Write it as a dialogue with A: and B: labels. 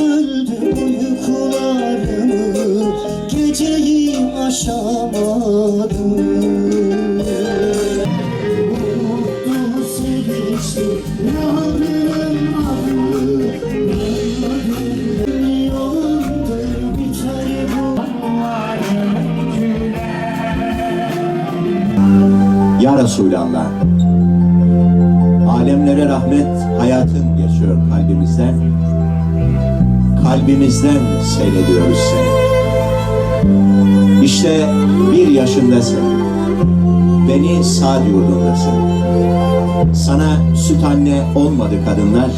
A: Öldüm uykularımı Geceyi aşamadım. Mutlu sevinçli Yarınım adı Yolundur biter bu
B: Ya Resulallah Alemlere rahmet hayatın geçiyor kalbimizden. Kalbimizden seyrediyoruz seni. İşte bir yaşındasın. Beni Sa'd yurdundasın. Sana süt anne olmadı kadınlar.